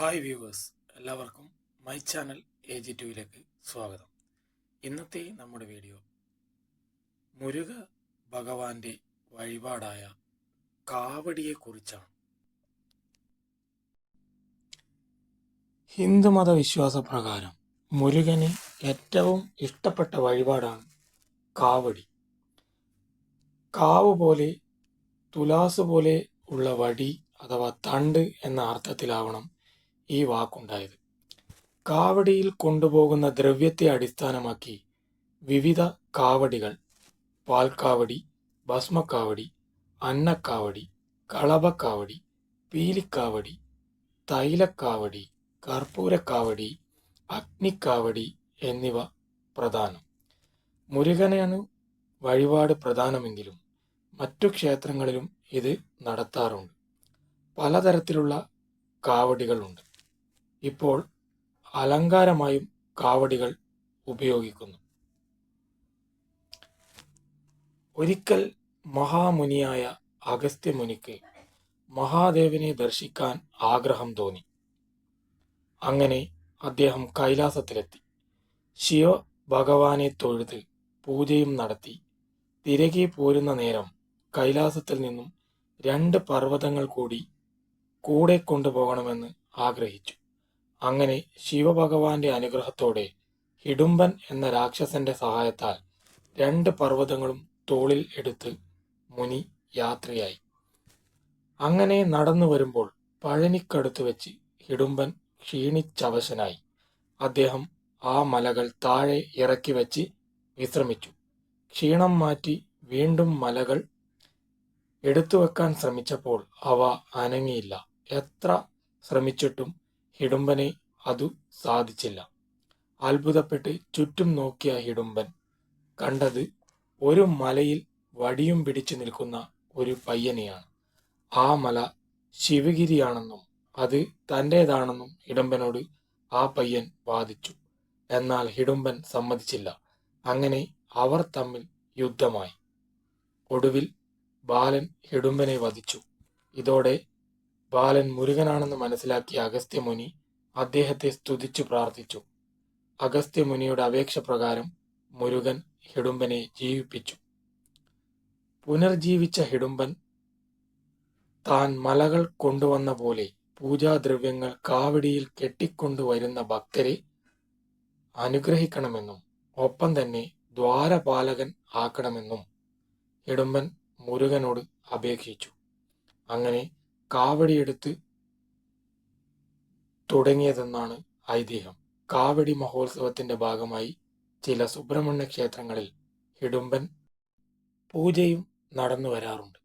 Hi viewers എല്ലാവർക്കും my channel A G ടുവിലേക്ക് സ്വാഗതം. ഇന്നത്തെ നമ്മുടെ വീഡിയോ മുരുക ഭഗവാന്റെ വഴിപാടായ കാവടിയെ കുറിച്ചാണ് ഹിന്ദുമത വിശ്വാസപ്രകാരം മുരുകന് ഏറ്റവും ഇഷ്ടപ്പെട്ട വഴിപാടാണ് കാവടി. കാവ് പോലെ തുലാസ് പോലെ ഉള്ള വടി അഥവാ തണ്ട് എന്ന അർത്ഥത്തിലാവണം ഈ വാക്കുണ്ടായത്. കാവടിയിൽ കൊണ്ടുപോകുന്ന ദ്രവ്യത്തെ അടിസ്ഥാനമാക്കി വിവിധ കാവടികൾ. പാൽക്കാവടി ഭസ്മക്കാവടി അന്നക്കാവടി കളഭക്കാവടി പീലിക്കാവടി തൈലക്കാവടി കർപ്പൂരക്കാവടി അഗ്നിക്കാവടി എന്നിവ പ്രധാനം. മുരുകനാണ് വഴിപാട് പ്രധാനമെങ്കിലും മറ്റു ക്ഷേത്രങ്ങളിലും ഇത് നടത്താറുണ്ട്. പലതരത്തിലുള്ള കാവടികളുണ്ട്. ഇപ്പോൾ അലങ്കാരമായും കാവടികൾ ഉപയോഗിക്കുന്നു. ഒരിക്കൽ മഹാമുനിയായ അഗസ്ത്യമുനിക്ക് മഹാദേവനെ ദർശിക്കാൻ ആഗ്രഹം തോന്നി. അങ്ങനെ അദ്ദേഹം കൈലാസത്തിലെത്തി. ശിവ ഭഗവാനെ തൊഴുത് പൂജയും നടത്തി. തിരികെ പോരുന്ന നേരം കൈലാസത്തിൽ നിന്നും രണ്ട് പർവതങ്ങൾ കൂടി കൂടെ കൊണ്ടുപോകണമെന്ന് ആഗ്രഹിച്ചു. അങ്ങനെ ശിവഭഗവാന്റെ അനുഗ്രഹത്തോടെ ഹിഡുംബൻ എന്ന രാക്ഷസന്റെ സഹായത്താൽ രണ്ട് പർവതങ്ങളും തോളിൽ എടുത്ത് മുനി യാത്രയായി. അങ്ങനെ നടന്നു വരുമ്പോൾ പഴനിക്കടുത്ത് വെച്ച് ഹിഡുംബൻ ക്ഷീണിച്ചവശനായി. അദ്ദേഹം ആ മലകൾ താഴെ ഇറക്കി വെച്ച് വിശ്രമിച്ചു. ക്ഷീണം മാറ്റി വീണ്ടും മലകൾ എടുത്തു വെക്കാൻ ശ്രമിച്ചപ്പോൾ അവ അനങ്ങിയില്ല. എത്ര ശ്രമിച്ചിട്ടും ഹിഡുംബനെ അതു സാധിച്ചില്ല. അത്ഭുതപ്പെട്ട് ചുറ്റും നോക്കിയ ഹിഡുംബൻ കണ്ടത് ഒരു മലയിൽ വടിയും പിടിച്ചു നിൽക്കുന്ന ഒരു പയ്യനെയാണ്. ആ മല ശിവഗിരിയാണെന്നും അത് തന്റേതാണെന്നും ഹിഡുംബനോട് ആ പയ്യൻ വാദിച്ചു. എന്നാൽ ഹിഡുംബൻ സമ്മതിച്ചില്ല. അങ്ങനെ അവർ തമ്മിൽ യുദ്ധമായി. ഒടുവിൽ ബാലൻ ഹിഡുംബനെ വധിച്ചു. ഇതോടെ ബാലൻ മുരുകനാണെന്ന് മനസ്സിലാക്കിയ അഗസ്ത്യമുനി അദ്ദേഹത്തെ സ്തുതിച്ചു പ്രാർത്ഥിച്ചു. അഗസ്ത്യമുനിയുടെ അപേക്ഷ പ്രകാരം മുരുകൻ ഹിഡുംബനെ ജീവിപ്പിച്ചു. പുനർജീവിച്ച ഹിഡുംബൻ താൻ മലകൾ കൊണ്ടുവന്ന പോലെ പൂജാദ്രവ്യങ്ങൾ കാവടിയിൽ കെട്ടിക്കൊണ്ടുവരുന്ന ഭക്തരെ അനുഗ്രഹിക്കണമെന്നും ഒപ്പം തന്നെ ദ്വാരപാലകൻ ആക്കണമെന്നും ഹിഡുംബൻ മുരുകനോട് അപേക്ഷിച്ചു. അങ്ങനെ കാവടിയെടുത്ത് തുടങ്ങിയതെന്നാണ് ഐതിഹ്യം. കാവടി മഹോത്സവത്തിന്റെ ഭാഗമായി ചില സുബ്രഹ്മണ്യ ക്ഷേത്രങ്ങളിൽ ഹിഡുംബൻ പൂജയും നടന്നു വരാറുണ്ട്